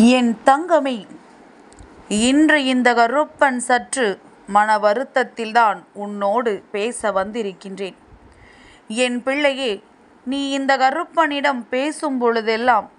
என் தங்கமே இன்று இந்த கருப்பன் சற்று மன வருத்தத்தில்தான் உன்னோடு பேச வந்திருக்கின்றேன். என் பிள்ளையே நீ இந்த கருப்பனிடம் பேசும் பொழுதெல்லாம்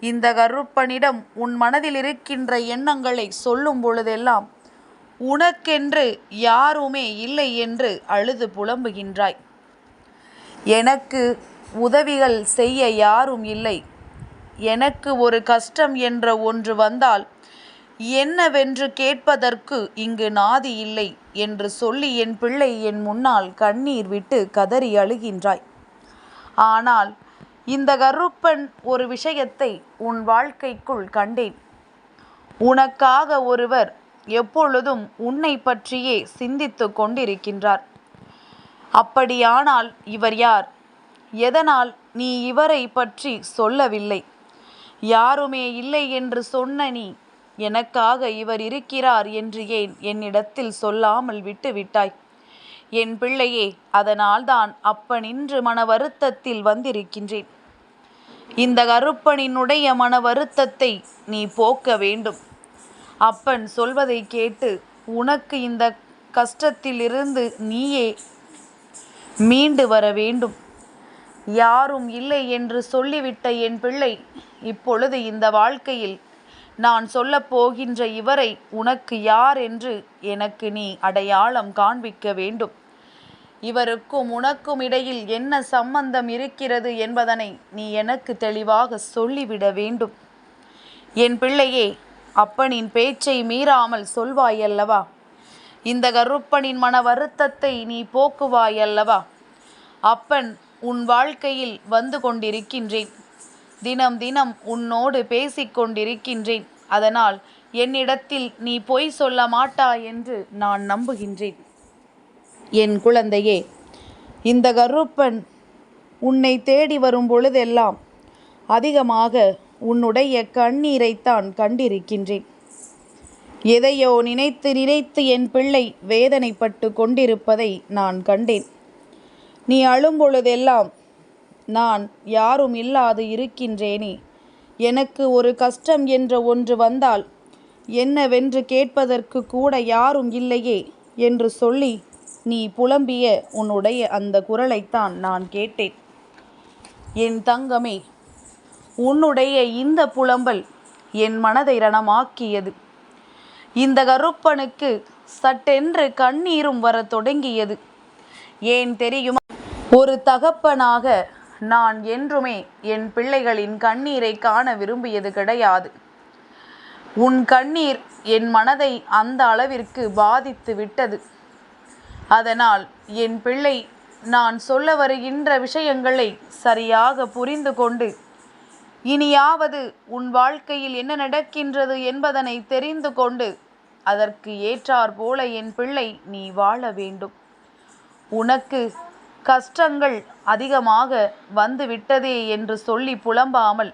இந்த கருப்பனிடம் உன் மனதில் இருக்கின்ற எண்ணங்களை சொல்லும் பொழுதெல்லாம் உனக்கென்று யாருமே இல்லை என்று அழுது புலம்புகின்றாய். எனக்கு உதவிகள் செய்ய யாரும் இல்லை. எனக்கு ஒரு கஷ்டம் என்ற ஒன்று வந்தால் என்னவென்று கேட்பதற்கு இங்கு நாதி இல்லை என்று சொல்லி என் பிள்ளை என் முன்னால் கண்ணீர் விட்டு கதறி அழுகின்றாய். ஆனால் இந்த கருப்பன் ஒரு விஷயத்தை உன் வாழ்க்கைக்குள் கண்டேன். உனக்காக ஒருவர் எப்பொழுதும் உன்னை பற்றியே சிந்தித்து கொண்டிருக்கின்றார். அப்படியானால் இவர் யார்? எதனால் நீ இவரை பற்றி சொல்லவில்லை? யாருமே இல்லை என்று சொன்ன நீ எனக்காக இவர் இருக்கிறார் என்று ஏன் என்னிடத்தில் சொல்லாமல் விட்டு விட்டாய்? என் பிள்ளையே அதனால்தான் அப்பனின்று மன வருத்தத்தில் வந்திருக்கின்றேன். இந்த கருப்பனினுடைய மன வருத்தத்தை நீ போக்க வேண்டும். அப்பன் சொல்வதை கேட்டு உனக்கு இந்த கஷ்டத்திலிருந்து நீயே மீண்டு வர வேண்டும். யாரும் இல்லை என்று சொல்லிவிட்ட என் பிள்ளை இப்பொழுது இந்த வாழ்க்கையில் நான் சொல்லப் போகின்ற இவரை உனக்கு யார் என்று எனக்கு நீ அடையாளம் காண்பிக்க வேண்டும். இவருக்கும் உனக்கும் இடையில் என்ன சம்பந்தம் இருக்கிறது என்பதனை நீ எனக்கு தெளிவாக சொல்லிவிட வேண்டும். என் பிள்ளையே அப்பனின் பேச்சை மீறாமல் சொல்வாயல்லவா? இந்த கருப்பனின் மன வருத்தத்தை நீ போக்குவாயல்லவா? அப்பன் உன் வாழ்க்கையில் வந்து கொண்டிருக்கின்றேன். தினம் தினம் உன்னோடு பேசிக்கொண்டிருக்கின்றேன். அதனால் என்னிடத்தில் நீ பொய் சொல்ல மாட்டா என்று நான் நம்புகின்றேன். என் குழந்தையே இந்த கருப்பன் உன்னை தேடி வரும் பொழுதெல்லாம் அதிகமாக உன்னுடைய கண்ணீரைத்தான் கண்டிருக்கின்றேன். எதையோ நினைத்து நினைத்து என் பிள்ளை வேதனைப்பட்டு கொண்டிருப்பதை நான் கண்டேன். நீ அழும் பொழுதெல்லாம் நான் யாரும் இல்லாது இருக்கின்றேனே. எனக்கு ஒரு கஷ்டம் என்ற ஒன்று வந்தால் என்னவென்று கேட்பதற்கு கூட யாரும் இல்லையே என்று சொல்லி நீ புலம்பிய உன்னுடைய அந்த குரலைத்தான் நான் கேட்டேன். என் தங்கமே உன்னுடைய இந்த புலம்பல் என் மனதை ரணமாக்கியது. இந்த கருப்பனுக்கு சட்டென்று கண்ணீரும் வர தொடங்கியது. ஏன் தெரியுமா? ஒரு தகப்பனாக நான் என்றுமே என் பிள்ளைகளின் கண்ணீரை காண விரும்பியது கிடையாது. உன் கண்ணீர் என் மனதை அந்த அளவிற்கு பாதித்து விட்டது. அதனால் என் பிள்ளை நான் சொல்ல வருகின்ற விஷயங்களை சரியாக புரிந்து கொண்டு இனியாவது உன் வாழ்க்கையில் என்ன நடக்கின்றது என்பதனை தெரிந்து கொண்டு அதற்கு ஏற்றார் போல என் பிள்ளை நீ வாழ வேண்டும். உனக்கு கஷ்டங்கள் அதிகமாக வந்து விட்டதே என்று சொல்லி புலம்பாமல்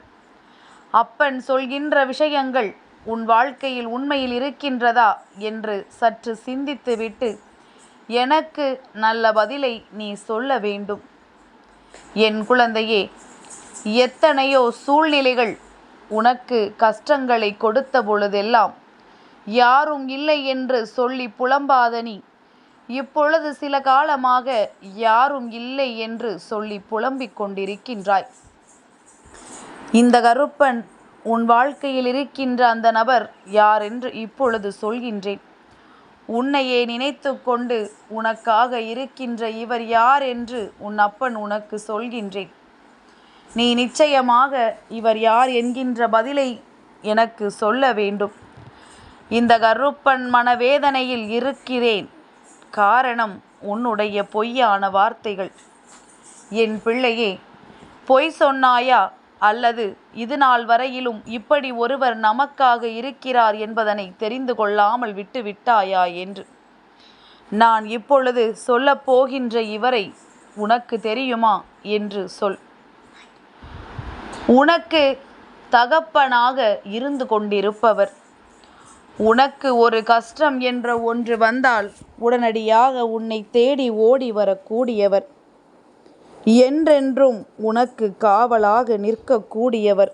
அப்பன் சொல்கின்ற விஷயங்கள் உன் வாழ்க்கையில் உண்மையில் இருக்கின்றதா? என்று சற்று சிந்தித்துவிட்டு எனக்கு நல்ல பதிலை நீ சொல்ல வேண்டும். என் குழந்தையே எத்தனையோ சூழ்நிலைகள் உனக்கு கஷ்டங்களை கொடுத்த பொழுதெல்லாம் யாரும் இல்லை என்று சொல்லி புலம்பாத நீ இப்பொழுது சில காலமாக யாரும் இல்லை என்று சொல்லி புலம்பிக் கொண்டிருக்கின்றாய். இந்த கருப்பன் உன் வாழ்க்கையில் இருக்கின்ற அந்த நபர் யார் என்று இப்பொழுது சொல்கின்றேன். உன்னையே நினைத்து கொண்டு உனக்காக இருக்கின்ற இவர் யார் என்று உன் அப்பன் உனக்கு சொல்கின்றேன். நீ நிச்சயமாக இவர் யார் என்கின்ற பதிலை எனக்கு சொல்ல வேண்டும். இந்த கருப்பன் மனவேதனையில் இருக்கிறேன். காரணம் உன்னுடைய பொய்யான வார்த்தைகள். என் பிள்ளையே பொய் சொன்னாயா? அல்லது இது நாள் வரையிலும் இப்படி ஒருவர் நமக்காக இருக்கிறார் என்பதனை தெரிந்து கொள்ளாமல் விட்டு விட்டாயா என்று. நான் இப்பொழுது சொல்லப் போகின்ற இவரை உனக்கு தெரியுமா என்று சொல். உனக்கு தகப்பனாக இருந்து கொண்டிருப்பவர். உனக்கு ஒரு கஷ்டம் என்ற ஒன்று வந்தால் உடனடியாக உன்னை தேடி ஓடி வரக்கூடியவர். என்றென்றும் உனக்கு காவலாக நிற்கக்கூடியவர்.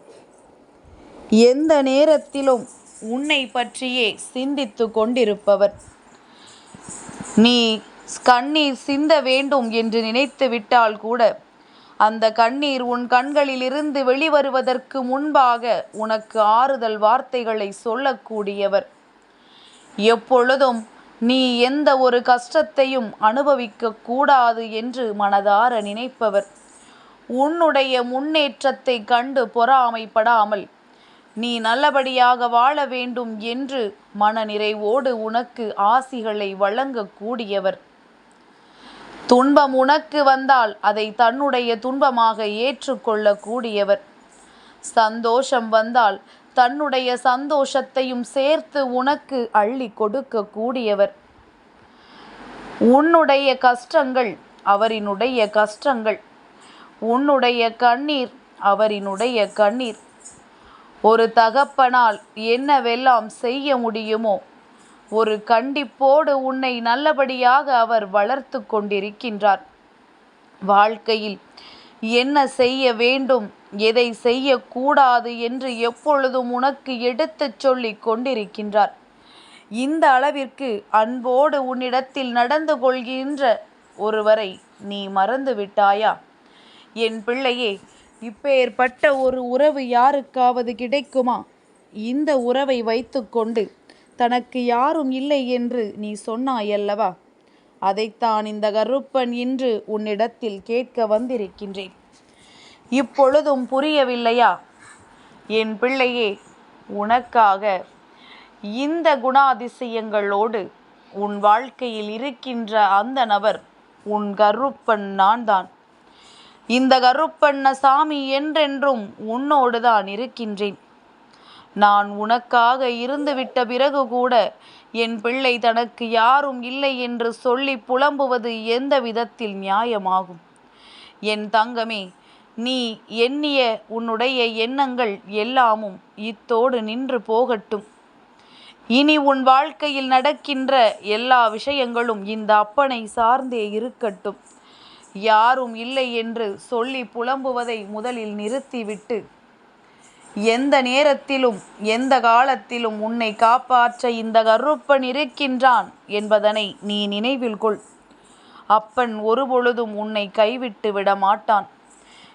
எந்த நேரத்திலும் உன்னை பற்றியே சிந்தித்து கொண்டிருப்பவர். நீ கண்ணீர் சிந்த வேண்டும் என்று நினைத்து விட்டால் கூட அந்த கண்ணீர் உன் கண்களிலிருந்து வெளிவருவதற்கு முன்பாக உனக்கு ஆறுதல் வார்த்தைகளை சொல்லக்கூடியவர். எப்பொழுதும் நீ எந்த ஒரு கஷ்டத்தையும் அனுபவிக்க கூடாது என்று மனதார நினைப்பவர். உன்னுடைய முன்னேற்றத்தை கண்டு பொறாமைப்படாமல் நீ நல்லபடியாக வாழ வேண்டும் என்று மனநிறைவோடு உனக்கு ஆசிகளை வழங்கக்கூடியவர் துன்பம் உனக்கு வந்தால் அதை தன்னுடைய துன்பமாக ஏற்றுக்கொள்ளக்கூடியவர் சந்தோஷம் வந்தால் தன்னுடைய சந்தோஷத்தையும் சேர்த்து உனக்கு அள்ளி கொடுக்க கூடியவர் உன்னுடைய கஷ்டங்கள் அவரினுடைய கஷ்டங்கள். உன்னுடைய கண்ணீர் அவரினுடைய கண்ணீர். ஒரு தகப்பனால் என்னவெல்லாம் செய்ய முடியுமோ ஒரு கண்டிப்போடு உன்னை நல்லபடியாக அவர் வளர்த்து கொண்டிருக்கின்றார். வாழ்க்கையில் என்ன செய்ய வேண்டும்? எதை செய்யக்கூடாது என்று எப்பொழுதும் உனக்கு எடுத்துச் சொல்லிக் கொண்டிருக்கின்றார். இந்த அளவிற்கு அன்போடு உன்னிடத்தில் நடந்து கொள்கின்ற ஒருவரை நீ மறந்து விட்டாயா? என் பிள்ளையே இப்பேற்பட்ட ஒரு உறவு யாருக்காவது கிடைக்குமா? இந்த உறவை வைத்துக்கொண்டு தனக்கு யாரும் இல்லை என்று நீ சொன்னாயல்லவா? அதைத்தான் இந்த கருப்பன் இன்று உன்னிடத்தில் கேட்க வந்திருக்கின்றேன். இப்பொழுதும் புரியவில்லையா? என் பிள்ளையே உனக்காக இந்த குணாதிசயங்களோடு உன் வாழ்க்கையில் இருக்கின்ற அந்த நபர் உன் கருப்பன் நான் தான் இந்த கருப்பண்ண சாமி என்றென்றும் உன்னோடு தான் இருக்கின்றேன். நான் உனக்காக இருந்துவிட்ட பிறகு கூட என் பிள்ளை தனக்கு யாரும் இல்லை என்று சொல்லி புலம்புவது எந்த விதத்தில் நியாயமாகும்? என் தங்கமே நீ எண்ணிய உன்னுடைய எண்ணங்கள் எல்லாமும் இத்தோடு நின்று போகட்டும். இனி உன் வாழ்க்கையில் நடக்கின்ற எல்லா விஷயங்களும் இந்த அப்பனை சார்ந்தே இருக்கட்டும். யாரும் இல்லை என்று சொல்லி புலம்புவதை முதலில் நிறுத்திவிட்டு எந்த நேரத்திலும் எந்த காலத்திலும் உன்னை காப்பாற்ற இந்த கருப்பன் இருக்கின்றான் என்பதனை நீ நினைவில் கொள். அப்பன் ஒருபொழுதும் உன்னை கைவிட்டு விட மாட்டான்.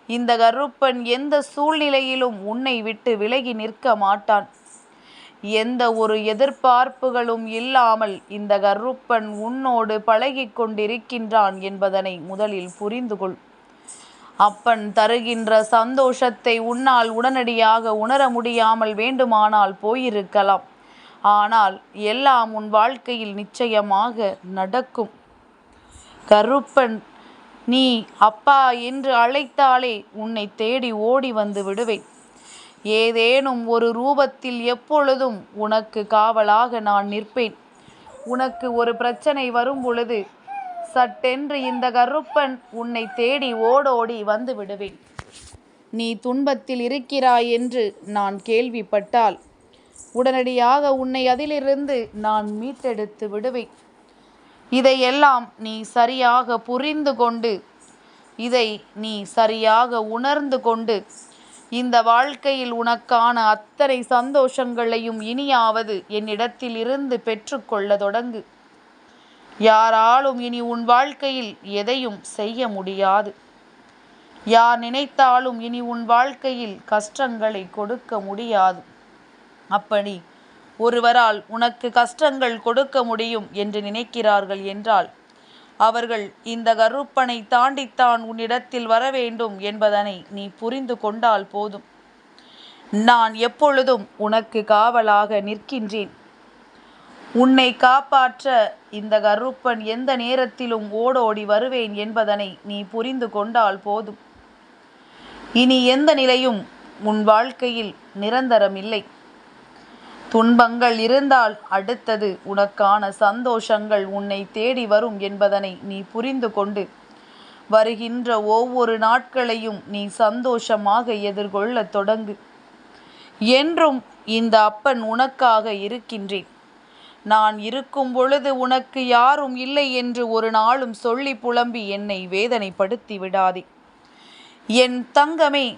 இந்த கருப்பன் எந்த சூழ்நிலையிலும் உன்னை விட்டு விலகி நிற்க மாட்டான். எந்த ஒரு எதிர்பார்ப்புகளும் இல்லாமல் இந்த கருப்பன் உன்னோடு பழகி கொண்டிருக்கின்றான் என்பதனை முதலில் புரிந்து கொள். அப்பன் தருகின்ற சந்தோஷத்தை உன்னால் உடனடியாக உணர முடியாமல் வேண்டுமானால் போயிருக்கலாம். ஆனால் எல்லாம் உன் வாழ்க்கையில் நிச்சயமாக நடக்கும். கருப்பன் நீ அப்பா என்று அழைத்தாலே உன்னை தேடி ஓடி வந்து விடுவேன். ஏதேனும் ஒரு ரூபத்தில் எப்பொழுதும் உனக்கு காவலாக நான் நிற்பேன். உனக்கு ஒரு பிரச்சனை வரும் பொழுது சட்டென்று இந்த கருப்பன் உன்னை தேடி ஓடோடி வந்து விடுவேன். நீ துன்பத்தில் இருக்கிறாய் என்று நான் கேள்விப்பட்டால் உடனடியாக உன்னை அதிலிருந்து நான் மீட்டெடுத்து விடுவேன். இதையெல்லாம் நீ சரியாக புரிந்து கொண்டு இதை நீ சரியாக உணர்ந்து கொண்டு இந்த வாழ்க்கையில் உனக்கான அத்தனை சந்தோஷங்களையும் இனியாவது என்னிடத்தில் இருந்து பெற்றுக்கொள்ள தொடங்கு. யாராலும் இனி உன் வாழ்க்கையில் எதையும் செய்ய முடியாது. யார் நினைத்தாலும் இனி உன் வாழ்க்கையில் கஷ்டங்களை கொடுக்க முடியாது. அப்படி ஒருவரால் உனக்கு கஷ்டங்கள் கொடுக்க முடியும் என்று நினைக்கிறார்கள் என்றால் அவர்கள் இந்த கருப்பனை தாண்டித்தான் உன்னிடத்தில் வர வேண்டும் என்பதனை நீ புரிந்து கொண்டால் போதும். நான் எப்பொழுதும் உனக்கு காவலாக நிற்கின்றேன். உன்னை காப்பாற்ற இந்த கருப்பன் எந்த நேரத்திலும் ஓடோடி வருவேன் என்பதனை நீ புரிந்து கொண்டால் போதும். இனி எந்த நிலையும் உன் வாழ்க்கையில் நிரந்தரமில்லை. துன்பங்கள் இருந்தால் அடுத்தது உனக்கான சந்தோஷங்கள் உன்னை தேடி வரும் என்பதனை நீ புரிந்து கொண்டு வருகின்ற ஒவ்வொரு நாட்களையும் நீ சந்தோஷமாக எதிர்கொள்ள தொடங்கு. என்றும் இந்த அப்பன் உனக்காக இருக்கின்றேன். நான் இருக்கும் பொழுது உனக்கு யாரும் இல்லை என்று ஒரு நாளும் சொல்லி புலம்பி என்னை வேதனைப்படுத்தி விடாதே. என் தங்கமே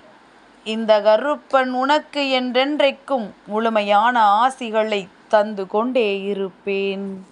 இந்த கருப்பன் உனக்கு என்றென்றைக்கும் முழுமையான ஆசிகளை தந்து கொண்டே இருப்பேன்.